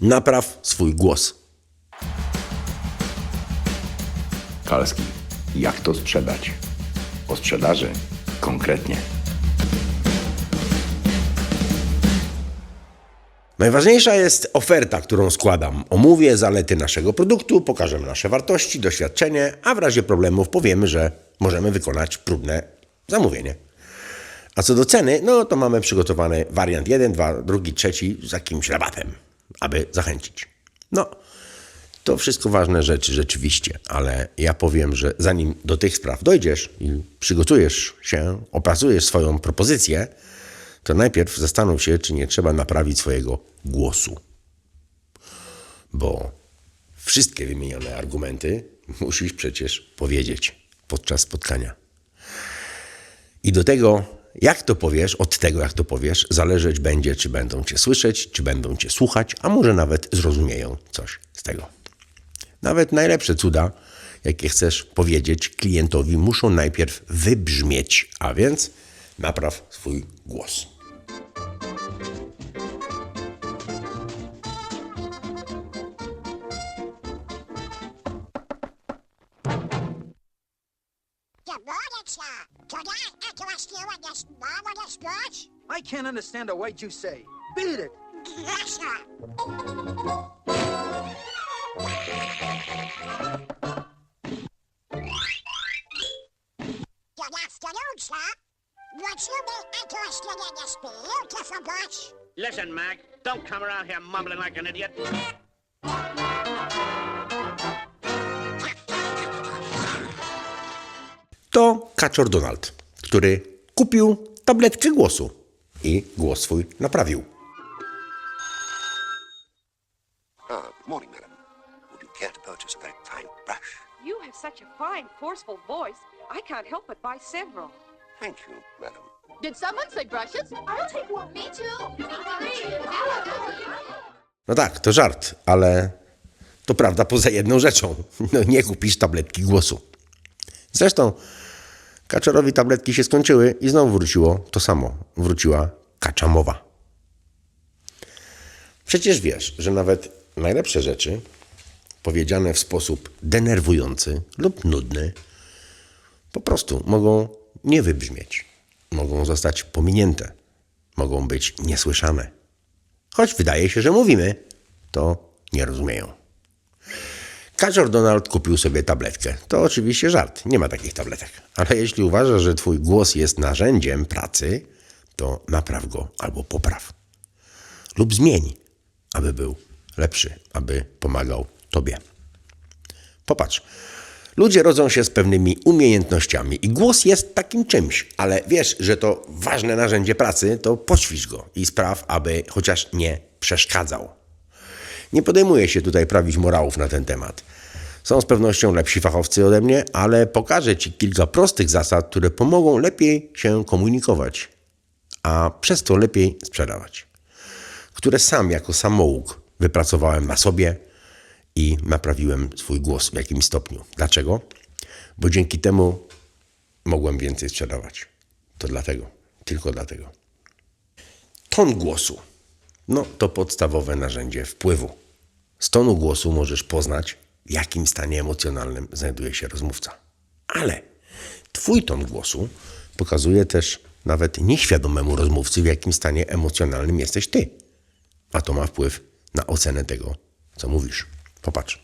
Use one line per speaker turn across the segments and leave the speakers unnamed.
Napraw swój głos.
Kalski, jak to sprzedać? O sprzedaży konkretnie.
Najważniejsza jest oferta, którą składam. Omówię zalety naszego produktu, pokażemy nasze wartości, doświadczenie, a w razie problemów powiemy, że możemy wykonać próbne zamówienie. A co do ceny, no to mamy przygotowany wariant 1, 2, drugi, trzeci z jakimś rabatem, aby zachęcić. No, to wszystko ważne rzeczy rzeczywiście, ale ja powiem, że zanim do tych spraw dojdziesz i przygotujesz się, opracujesz swoją propozycję, to najpierw zastanów się, czy nie trzeba naprawić swojego głosu. Bo wszystkie wymienione argumenty musisz przecież powiedzieć podczas spotkania. I do tego, jak to powiesz, od tego, jak to powiesz, zależeć będzie, czy będą cię słyszeć, czy będą cię słuchać, a może nawet zrozumieją coś z tego. Nawet najlepsze cuda, jakie chcesz powiedzieć klientowi, muszą najpierw wybrzmieć, a więc napraw swój głos.
Właśnie ładnie mamo nie śpiać?
I can't understand a word you say. Beat it.
Głośno! To ja stanowiska? Dlaczego a to właśnie nie śpią? To są gość?
Listen, Mac, don't come around here mumbling like an idiot.
To kaczor Donald, który kupił tabletkę głosu i głos swój naprawił.
Good morning, madam. Would you care to purchase a very fine brush?
You have such a fine, forceful voice. I can't help but buy several.
Thank you, madam.
Did someone say brushes? I'll take one. Me too.
No tak, to żart, ale to prawda poza jedną rzeczą. No nie kupisz tabletki głosu. Zresztą kaczorowi tabletki się skończyły i znowu wróciło to samo. Wróciła kacza mowa. Przecież wiesz, że nawet najlepsze rzeczy, powiedziane w sposób denerwujący lub nudny, po prostu mogą nie wybrzmieć, mogą zostać pominięte, mogą być niesłyszane. Choć wydaje się, że mówimy, to nie rozumieją. Kaczor Donald kupił sobie tabletkę. To oczywiście żart, nie ma takich tabletek. Ale jeśli uważasz, że twój głos jest narzędziem pracy, to napraw go albo popraw. Lub zmień, aby był lepszy, aby pomagał tobie. Popatrz, ludzie rodzą się z pewnymi umiejętnościami i głos jest takim czymś, ale wiesz, że to ważne narzędzie pracy, to poćwicz go i spraw, aby chociaż nie przeszkadzał. Nie podejmuję się tutaj prawić morałów na ten temat. Są z pewnością lepsi fachowcy ode mnie, ale pokażę Ci kilka prostych zasad, które pomogą lepiej się komunikować, a przez to lepiej sprzedawać. Które sam jako samouk wypracowałem na sobie i naprawiłem swój głos w jakimś stopniu. Dlaczego? Bo dzięki temu mogłem więcej sprzedawać. To dlatego, tylko dlatego. Ton głosu. No, to podstawowe narzędzie wpływu. Z tonu głosu możesz poznać, w jakim stanie emocjonalnym znajduje się rozmówca. Ale twój ton głosu pokazuje też nawet nieświadomemu rozmówcy, w jakim stanie emocjonalnym jesteś ty. A to ma wpływ na ocenę tego, co mówisz. Popatrz.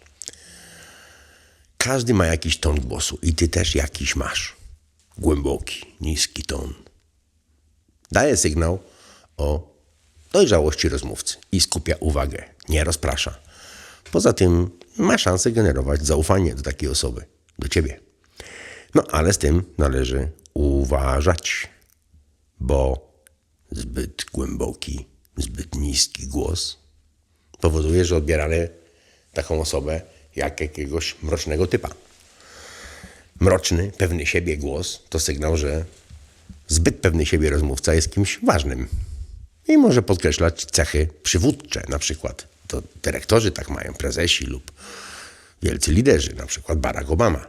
Każdy ma jakiś ton głosu i ty też jakiś masz. Głęboki, niski ton. Daje sygnał o dojrzałości rozmówcy i skupia uwagę, nie rozprasza. Poza tym ma szansę generować zaufanie do takiej osoby, do ciebie. No ale z tym należy uważać, bo zbyt głęboki, zbyt niski głos powoduje, że odbieramy taką osobę jak jakiegoś mrocznego typa. Mroczny, pewny siebie głos to sygnał, że zbyt pewny siebie rozmówca jest kimś ważnym i może podkreślać cechy przywódcze, na przykład to dyrektorzy tak mają, prezesi lub wielcy liderzy, na przykład Barack Obama.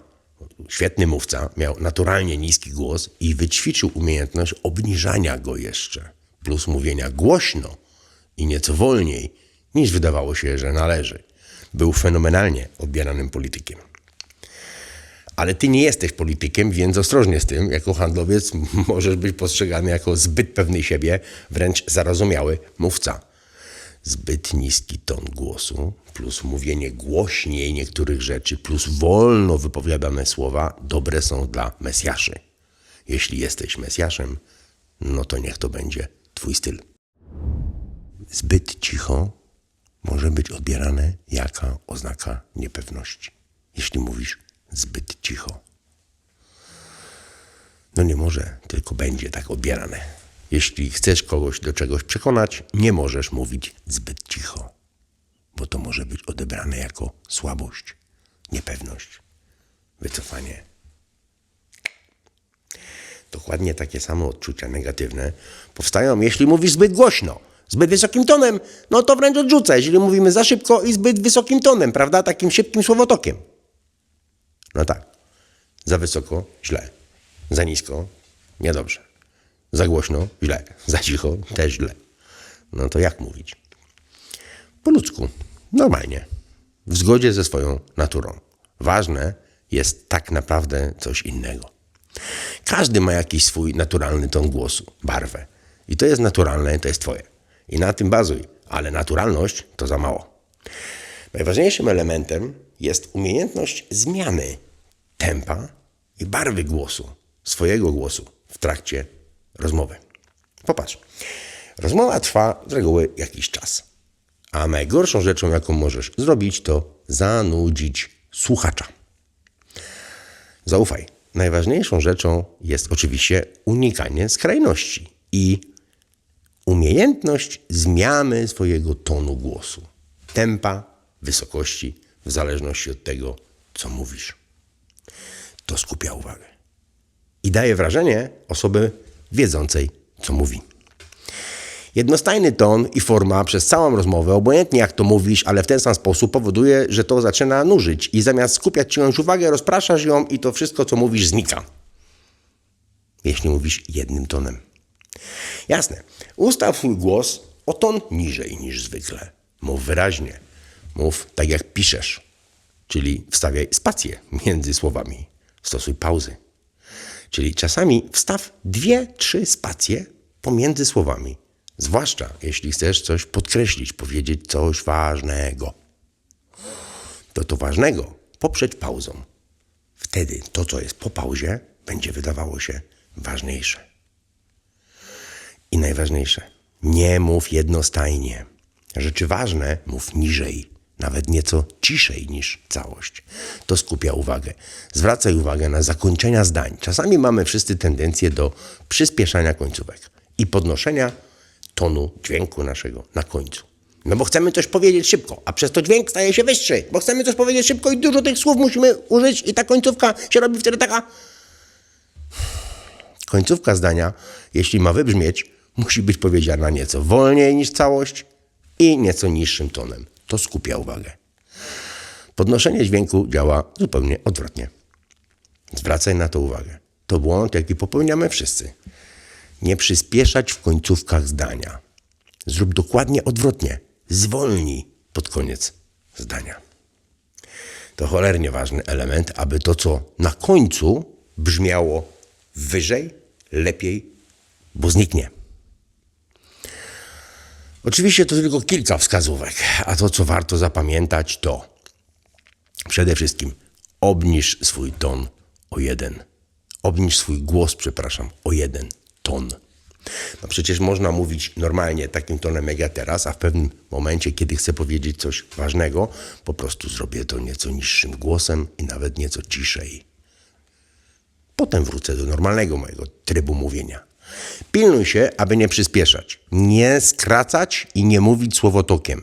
Świetny mówca, miał naturalnie niski głos i wyćwiczył umiejętność obniżania go jeszcze, plus mówienia głośno i nieco wolniej niż wydawało się, że należy. Był fenomenalnie odbieranym politykiem. Ale ty nie jesteś politykiem, więc ostrożnie z tym. Jako handlowiec możesz być postrzegany jako zbyt pewny siebie, wręcz zarozumiały mówca. Zbyt niski ton głosu, plus mówienie głośniej niektórych rzeczy, plus wolno wypowiadane słowa dobre są dla Mesjaszy. Jeśli jesteś Mesjaszem, no to niech to będzie twój styl. Zbyt cicho może być odbierane jako oznaka niepewności. Jeśli mówisz zbyt cicho. No nie może, tylko będzie tak odbierane. Jeśli chcesz kogoś do czegoś przekonać, nie możesz mówić zbyt cicho, bo to może być odebrane jako słabość, niepewność, wycofanie. Dokładnie takie same odczucia negatywne powstają, jeśli mówisz zbyt głośno, zbyt wysokim tonem, no to wręcz odrzuca, jeżeli mówimy za szybko i zbyt wysokim tonem, prawda? Takim szybkim słowotokiem. No tak. Za wysoko źle. Za nisko niedobrze. Za głośno źle. Za cicho też źle. No to jak mówić? Po ludzku. Normalnie. W zgodzie ze swoją naturą. Ważne jest tak naprawdę coś innego. Każdy ma jakiś swój naturalny ton głosu, barwę. I to jest naturalne, to jest twoje. I na tym bazuj. Ale naturalność to za mało. Najważniejszym elementem jest umiejętność zmiany tempa i barwy głosu, swojego głosu w trakcie rozmowy. Popatrz, rozmowa trwa z reguły jakiś czas, a najgorszą rzeczą, jaką możesz zrobić, to zanudzić słuchacza. Zaufaj. Najważniejszą rzeczą jest oczywiście unikanie skrajności i umiejętność zmiany swojego tonu głosu, tempa, wysokości, w zależności od tego, co mówisz. To skupia uwagę i daje wrażenie osoby wiedzącej, co mówi. Jednostajny ton i forma przez całą rozmowę, obojętnie jak to mówisz, ale w ten sam sposób powoduje, że to zaczyna nużyć i zamiast skupiać czyjąś uwagę, rozpraszasz ją i to wszystko, co mówisz, znika. Jeśli mówisz jednym tonem. Jasne, ustaw swój głos o ton niżej niż zwykle. Mów wyraźnie. Mów tak jak piszesz, czyli wstawiaj spację między słowami. Stosuj pauzy. Czyli czasami wstaw dwie, trzy spacje pomiędzy słowami. Zwłaszcza jeśli chcesz coś podkreślić, powiedzieć coś ważnego. To to ważnego poprzeć pauzą. Wtedy to, co jest po pauzie, będzie wydawało się ważniejsze. I najważniejsze, nie mów jednostajnie. Rzeczy ważne mów niżej, nawet nieco ciszej niż całość. To skupia uwagę. Zwracaj uwagę na zakończenia zdań. Czasami mamy wszyscy tendencję do przyspieszania końcówek i podnoszenia tonu dźwięku naszego na końcu. No bo chcemy coś powiedzieć szybko, a przez to dźwięk staje się wyższy, bo chcemy coś powiedzieć szybko i dużo tych słów musimy użyć i ta końcówka się robi wtedy taka Końcówka zdania, jeśli ma wybrzmieć, musi być powiedziana nieco wolniej niż całość i nieco niższym tonem. To skupia uwagę. Podnoszenie dźwięku działa zupełnie odwrotnie. Zwracaj na to uwagę. To błąd, jaki popełniamy wszyscy. Nie przyspieszać w końcówkach zdania. Zrób dokładnie odwrotnie. Zwolnij pod koniec zdania. To cholernie ważny element, aby to, co na końcu brzmiało wyżej, lepiej, bo zniknie. Oczywiście to tylko kilka wskazówek, a to, co warto zapamiętać, to przede wszystkim obniż swój ton o jeden. Obniż swój głos, przepraszam, o jeden ton. No przecież można mówić normalnie takim tonem jak ja teraz, a w pewnym momencie, kiedy chcę powiedzieć coś ważnego, po prostu zrobię to nieco niższym głosem i nawet nieco ciszej. Potem wrócę do normalnego mojego trybu mówienia. Pilnuj się, aby nie przyspieszać, nie skracać i nie mówić słowotokiem.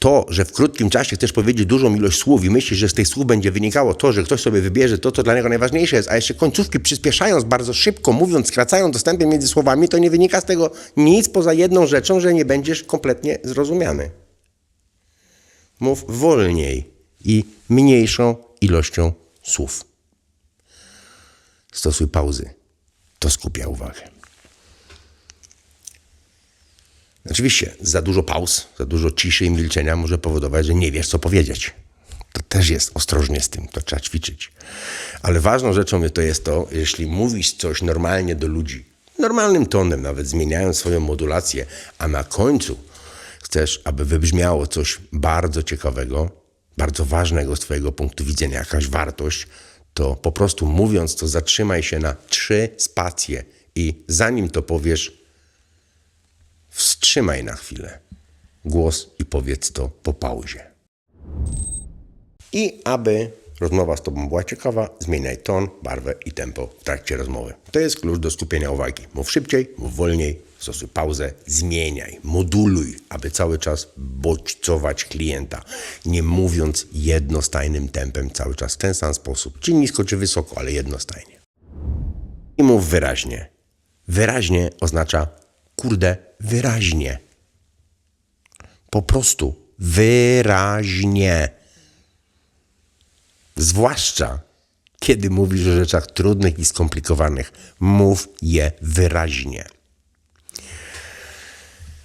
To, że w krótkim czasie chcesz powiedzieć dużą ilość słów i myślisz, że z tych słów będzie wynikało to, że ktoś sobie wybierze to, co dla niego najważniejsze jest, a jeszcze końcówki przyspieszając bardzo szybko, mówiąc, skracając dostępy między słowami, to nie wynika z tego nic poza jedną rzeczą, że nie będziesz kompletnie zrozumiany. Mów wolniej i mniejszą ilością słów. Stosuj pauzy. To skupia uwagę. Oczywiście za dużo pauz, za dużo ciszy i milczenia może powodować, że nie wiesz, co powiedzieć. To też jest ostrożnie z tym, to trzeba ćwiczyć. Ale ważną rzeczą to jest to, jeśli mówisz coś normalnie do ludzi, normalnym tonem, nawet zmieniając swoją modulację, a na końcu chcesz, aby wybrzmiało coś bardzo ciekawego, bardzo ważnego z Twojego punktu widzenia, jakaś wartość, to po prostu mówiąc to zatrzymaj się na trzy spacje i zanim to powiesz, wstrzymaj na chwilę głos i powiedz to po pauzie. I aby rozmowa z Tobą była ciekawa, zmieniaj ton, barwę i tempo w trakcie rozmowy. To jest klucz do skupienia uwagi. Mów szybciej, mów wolniej, stosuj pauzę, zmieniaj, moduluj, aby cały czas bodźcować klienta, nie mówiąc jednostajnym tempem cały czas w ten sam sposób, czy nisko, czy wysoko, ale jednostajnie. I mów wyraźnie. Wyraźnie oznacza, kurde, wyraźnie. Po prostu wyraźnie. Zwłaszcza kiedy mówisz o rzeczach trudnych i skomplikowanych, mów je wyraźnie.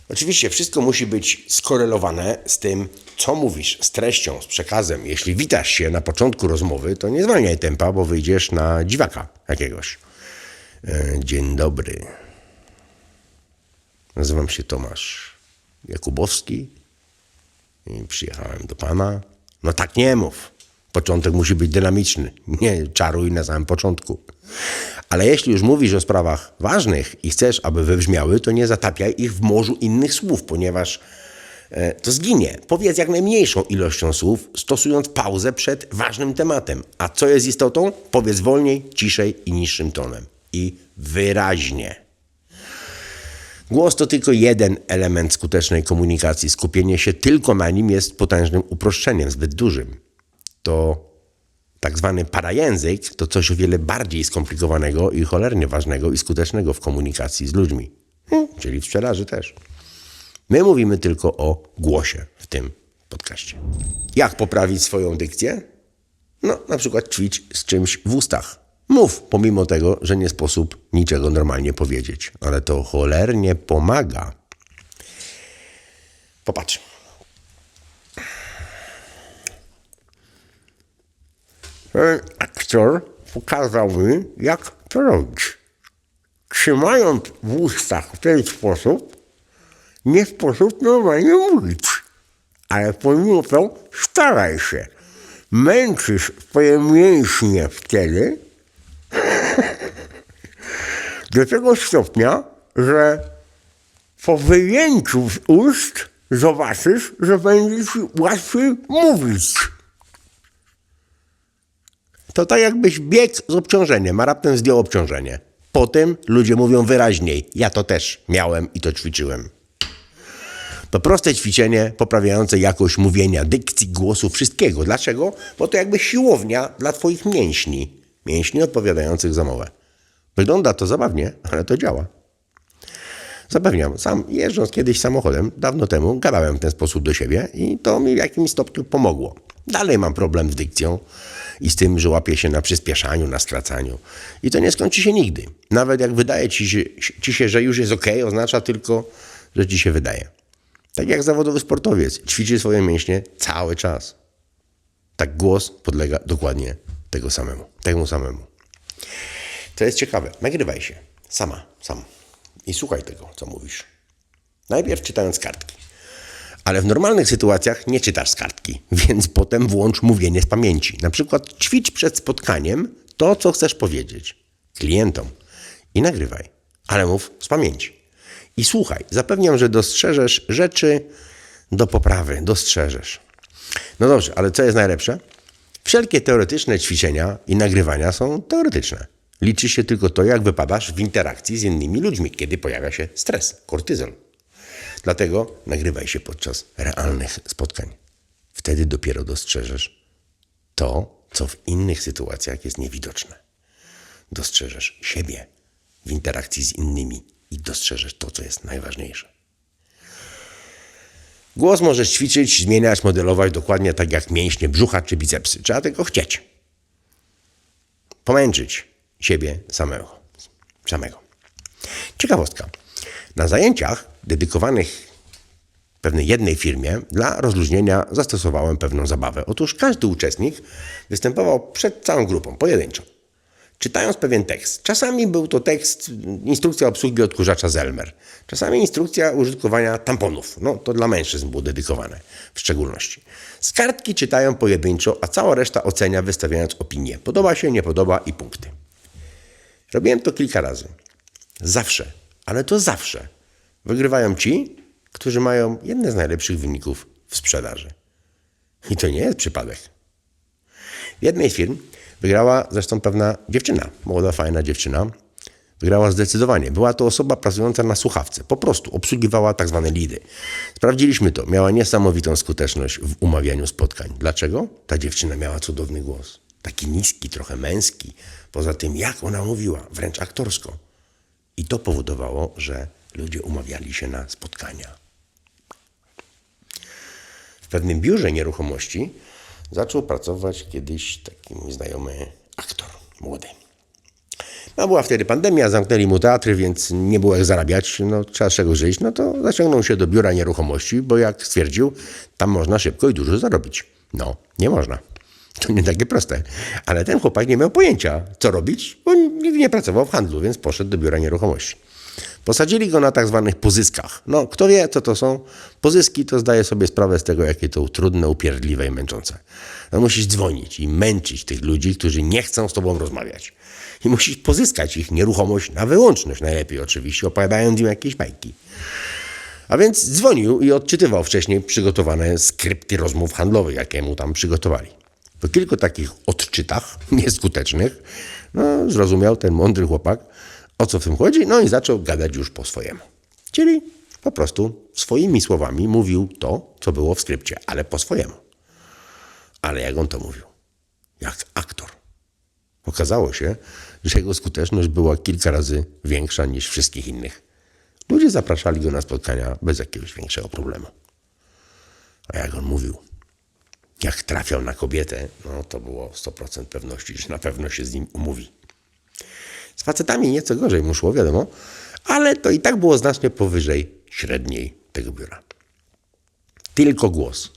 Oczywiście wszystko musi być skorelowane z tym, co mówisz, z treścią, z przekazem. Jeśli witasz się na początku rozmowy, to nie zwalniaj tempa, bo wyjdziesz na dziwaka jakiegoś. E, Dzień dobry. Nazywam się Tomasz Jakubowski i przyjechałem do pana. No tak nie mów. Początek musi być dynamiczny. Nie czaruj na samym początku. Ale jeśli już mówisz o sprawach ważnych i chcesz, aby wybrzmiały, to nie zatapiaj ich w morzu innych słów, ponieważ e, to zginie. Powiedz jak najmniejszą ilością słów, stosując pauzę przed ważnym tematem. A co jest istotą? Powiedz wolniej, ciszej i niższym tonem. I wyraźnie. Głos to tylko jeden element skutecznej komunikacji. Skupienie się tylko na nim jest potężnym uproszczeniem, zbyt dużym. To tak zwany parajęzyk to coś o wiele bardziej skomplikowanego i cholernie ważnego i skutecznego w komunikacji z ludźmi, Hmm, czyli w sprzedaży też. My mówimy tylko o głosie w tym podcaście. Jak poprawić swoją dykcję? No, na przykład ćwicz z czymś w ustach. Mów, pomimo tego, że nie sposób niczego normalnie powiedzieć, ale to cholernie pomaga. Popatrz. Aktor pokazał mi, jak to robić. Trzymając w ustach w ten sposób, nie sposób normalnie mówić. Ale pomimo to staraj się. Męczysz swoje mięśnie wtedy do tego stopnia, że po wyjęciu z ust zobaczysz, że będzie ci łatwiej mówić. To tak jakbyś biegł z obciążeniem, a raptem zdjął obciążenie. Potem ludzie mówią wyraźniej. Ja to też miałem i to ćwiczyłem. To proste ćwiczenie poprawiające jakość mówienia, dykcji, głosu, wszystkiego. Dlaczego? Bo to jakby siłownia dla Twoich mięśni. Mięśni odpowiadających za mowę. Wygląda to zabawnie, ale to działa. Zapewniam, sam jeżdżąc kiedyś samochodem, dawno temu, gadałem w ten sposób do siebie i to mi w jakimś stopniu pomogło. Dalej mam problem z dykcją i z tym, że łapię się na przyspieszaniu, na skracaniu. I to nie skończy się nigdy. Nawet jak wydaje ci się, ci się że już jest ok, oznacza tylko, że ci się wydaje. Tak jak zawodowy sportowiec ćwiczy swoje mięśnie cały czas. Tak głos podlega dokładnie tego samemu, temu samemu. To jest ciekawe. Nagrywaj się. Sama, sam. I słuchaj tego, co mówisz. Najpierw czytając kartki. Ale w normalnych sytuacjach nie czytasz z kartki, więc potem włącz mówienie z pamięci. Na przykład ćwicz przed spotkaniem to, co chcesz powiedzieć klientom i nagrywaj, ale mów z pamięci. I słuchaj, zapewniam, że dostrzeżesz rzeczy do poprawy, dostrzeżesz. No dobrze, ale co jest najlepsze? Wszelkie teoretyczne ćwiczenia i nagrywania są teoretyczne. Liczy się tylko to, jak wypadasz w interakcji z innymi ludźmi, kiedy pojawia się stres, kortyzol. Dlatego nagrywaj się podczas realnych spotkań. Wtedy dopiero dostrzeżesz to, co w innych sytuacjach jest niewidoczne. Dostrzeżesz siebie w interakcji z innymi i dostrzeżesz to, co jest najważniejsze. Głos możesz ćwiczyć, zmieniać, modelować dokładnie tak jak mięśnie brzucha czy bicepsy. Trzeba tego chcieć. Pomęczyć siebie samego. samego. Ciekawostka. Na zajęciach dedykowanych pewnej jednej firmie dla rozluźnienia zastosowałem pewną zabawę. Otóż każdy uczestnik występował przed całą grupą, pojedynczo czytając pewien tekst. Czasami był to tekst, instrukcja obsługi odkurzacza Zelmer. Czasami instrukcja użytkowania tamponów. No, to dla mężczyzn było dedykowane w szczególności. Z kartki czytają pojedynczo, a cała reszta ocenia wystawiając opinię. Podoba się, nie podoba i punkty. Robiłem to kilka razy. Zawsze, ale to zawsze wygrywają ci, którzy mają jedne z najlepszych wyników w sprzedaży. I to nie jest przypadek. W jednej z firm wygrała zresztą pewna dziewczyna, młoda, fajna dziewczyna. Wygrała zdecydowanie. Była to osoba pracująca na słuchawce. Po prostu obsługiwała tak zwane lidy. Sprawdziliśmy to. Miała niesamowitą skuteczność w umawianiu spotkań. Dlaczego? Ta dziewczyna miała cudowny głos. Taki niski, trochę męski. Poza tym, jak ona mówiła, wręcz aktorsko. I to powodowało, że ludzie umawiali się na spotkania. W pewnym biurze nieruchomości zaczął pracować kiedyś taki mój znajomy aktor, młody. No była wtedy pandemia, zamknęli mu teatry, więc nie było jak zarabiać, no trzeba z czego żyć, no to zaciągnął się do biura nieruchomości, bo jak stwierdził, tam można szybko i dużo zarobić. No, nie można. To nie takie proste. Ale ten chłopak nie miał pojęcia, co robić, bo nigdy nie pracował w handlu, więc poszedł do biura nieruchomości. Posadzili go na tak zwanych pozyskach. No, kto wie, co to są? Pozyski to zdaje sobie sprawę z tego, jakie to trudne, upierdliwe i męczące. No, musisz dzwonić i męczyć tych ludzi, którzy nie chcą z tobą rozmawiać. I musisz pozyskać ich nieruchomość na wyłączność, najlepiej oczywiście, opowiadając im jakieś bajki. A więc dzwonił i odczytywał wcześniej przygotowane skrypty rozmów handlowych, jakie mu tam przygotowali. Po kilku takich odczytach, nieskutecznych, no, zrozumiał ten mądry chłopak, o co w tym chodzi, no i zaczął gadać już po swojemu. Czyli po prostu swoimi słowami mówił to, co było w skrypcie, ale po swojemu. Ale jak on to mówił? Jak aktor. Okazało się, że jego skuteczność była kilka razy większa niż wszystkich innych. Ludzie zapraszali go na spotkania bez jakiegoś większego problemu. A jak on mówił, jak trafiał na kobietę, no to było 100% pewności, że na pewno się z nim umówi. Z facetami nieco gorzej mu szło, wiadomo, ale to i tak było znacznie powyżej średniej tego biura. Tylko głos.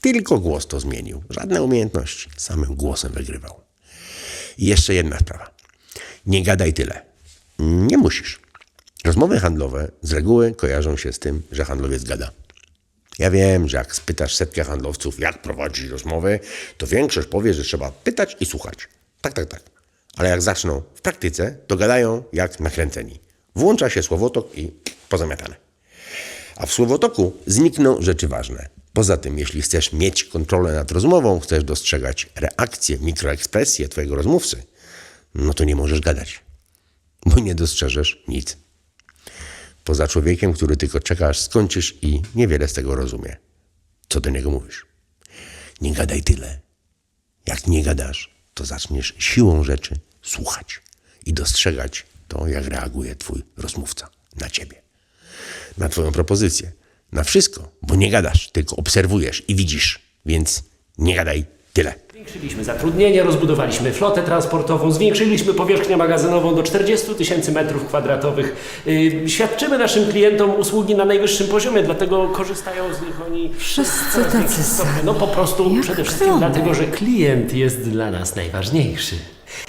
Tylko głos to zmienił. Żadne umiejętności. Samym głosem wygrywał. I jeszcze jedna sprawa. Nie gadaj tyle. Nie musisz. Rozmowy handlowe z reguły kojarzą się z tym, że handlowiec gada. Ja wiem, że jak spytasz setkę handlowców, jak prowadzić rozmowy, to większość powie, że trzeba pytać i słuchać. Tak, tak, tak. Ale jak zaczną w praktyce, to gadają jak nakręceni. Włącza się słowotok i pozamiatane. A w słowotoku znikną rzeczy ważne. Poza tym, jeśli chcesz mieć kontrolę nad rozmową, chcesz dostrzegać reakcje, mikroekspresje twojego rozmówcy, no to nie możesz gadać, bo nie dostrzeżesz nic. Poza człowiekiem, który tylko czeka, aż skończysz i niewiele z tego rozumie. Co do niego mówisz? Nie gadaj tyle. Jak nie gadasz, to zaczniesz siłą rzeczy słuchać i dostrzegać to, jak reaguje twój rozmówca na ciebie, na twoją propozycję, na wszystko, bo nie gadasz, tylko obserwujesz i widzisz, więc nie gadaj tyle.
Zwiększyliśmy zatrudnienie, rozbudowaliśmy flotę transportową, zwiększyliśmy powierzchnię magazynową do 40 tysięcy metrów kwadratowych. Yy, świadczymy naszym klientom usługi na najwyższym poziomie, dlatego korzystają z nich oni
Wszyscy tacy sami.
No po prostu
Jak
przede wszystkim dlatego, że klient jest dla nas najważniejszy.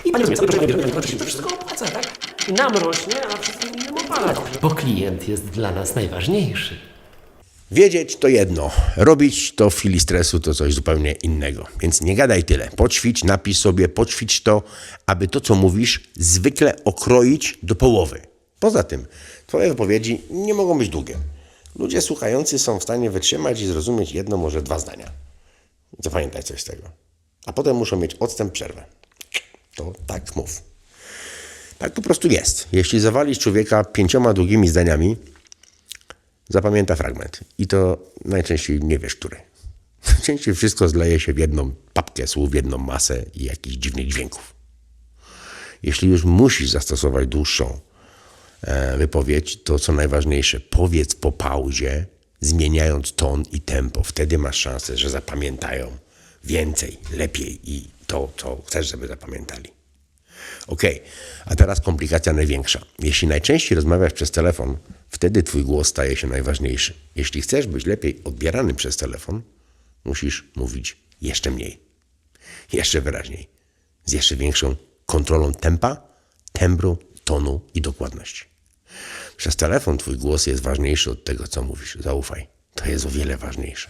I panie rozumie, bierzemy, to wszystko opłaca, tak? I nam rośnie, a wszystkim innym opada. Bo klient jest dla nas najważniejszy.
Wiedzieć to jedno, robić to w chwili stresu to coś zupełnie innego. Więc nie gadaj tyle. Poćwicz, napisz sobie, poćwicz to, aby to, co mówisz, zwykle okroić do połowy. Poza tym, twoje wypowiedzi nie mogą być długie. Ludzie słuchający są w stanie wytrzymać i zrozumieć jedno, może dwa zdania. Zapamiętaj coś z tego. A potem muszą mieć odstęp, przerwę. To tak mów. Tak po prostu jest. Jeśli zawalisz człowieka pięcioma długimi zdaniami, zapamięta fragment. I to najczęściej nie wiesz, który. Najczęściej wszystko zleje się w jedną papkę słów, w jedną masę i jakichś dziwnych dźwięków. Jeśli już musisz zastosować dłuższą e, wypowiedź, to co najważniejsze, powiedz po pauzie, zmieniając ton i tempo. Wtedy masz szansę, że zapamiętają więcej, lepiej i to, co chcesz, żeby zapamiętali. Ok, a teraz komplikacja największa. Jeśli najczęściej rozmawiasz przez telefon Wtedy twój głos staje się najważniejszy. Jeśli chcesz być lepiej odbierany przez telefon, musisz mówić jeszcze mniej, jeszcze wyraźniej, z jeszcze większą kontrolą tempa, tembru, tonu i dokładności. Przez telefon twój głos jest ważniejszy od tego, co mówisz. Zaufaj, to jest o wiele ważniejsze.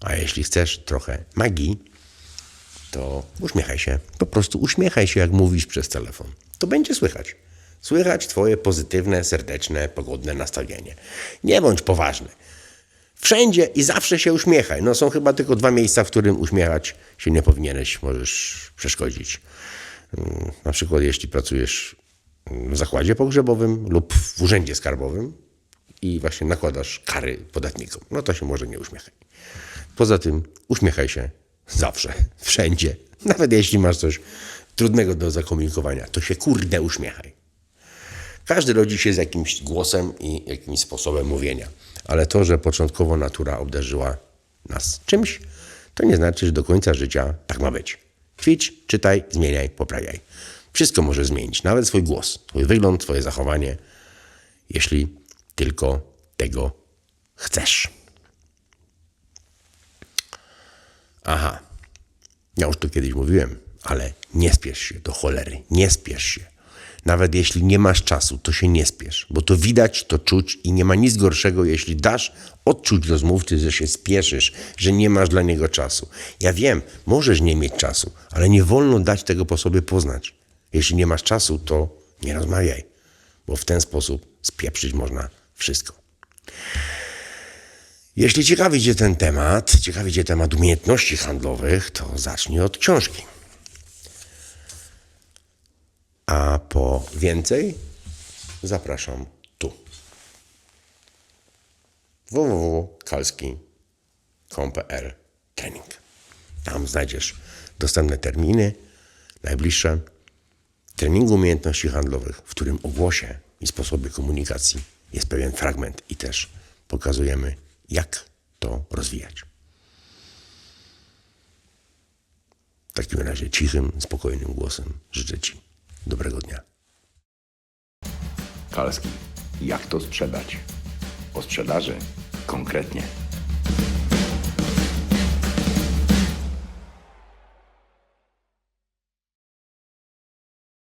A jeśli chcesz trochę magii, to uśmiechaj się. Po prostu uśmiechaj się, jak mówisz przez telefon. To będzie słychać. Słychać Twoje pozytywne, serdeczne, pogodne nastawienie. Nie bądź poważny. Wszędzie i zawsze się uśmiechaj. No są chyba tylko dwa miejsca, w którym uśmiechać się nie powinieneś, możesz przeszkodzić. Mm, Na przykład jeśli pracujesz w zakładzie pogrzebowym lub w urzędzie skarbowym i właśnie nakładasz kary podatnikom, no to się może nie uśmiechaj. Poza tym uśmiechaj się zawsze, wszędzie. Nawet jeśli masz coś trudnego do zakomunikowania, to się kurde uśmiechaj. Każdy rodzi się z jakimś głosem i jakimś sposobem mówienia, ale to, że początkowo natura obdarzyła nas czymś, to nie znaczy, że do końca życia tak ma być. Ćwicz, czytaj, zmieniaj, poprawiaj. Wszystko może zmienić, nawet swój głos, twój wygląd, twoje zachowanie, jeśli tylko tego chcesz. Aha. Ja już to kiedyś mówiłem, ale nie spiesz się do cholery, nie spiesz się. Nawet jeśli nie masz czasu, to się nie spiesz, bo to widać, to czuć i nie ma nic gorszego, jeśli dasz odczuć rozmówcy, że się spieszysz, że nie masz dla niego czasu. Ja wiem, możesz nie mieć czasu, ale nie wolno dać tego po sobie poznać. Jeśli nie masz czasu, to nie rozmawiaj, bo w ten sposób spieprzyć można wszystko. Jeśli ciekawi Cię ten temat, ciekawi Cię temat umiejętności handlowych, to zacznij od książki. A po więcej zapraszam tu. www.kalski.com.pl Trening. Tam znajdziesz dostępne terminy, najbliższe treningu umiejętności handlowych, w którym o głosie i sposobie komunikacji jest pewien fragment i też pokazujemy, jak to rozwijać. W takim razie cichym, spokojnym głosem życzę Ci dobrego dnia.
Kalski, jak to sprzedać? O sprzedaży konkretnie.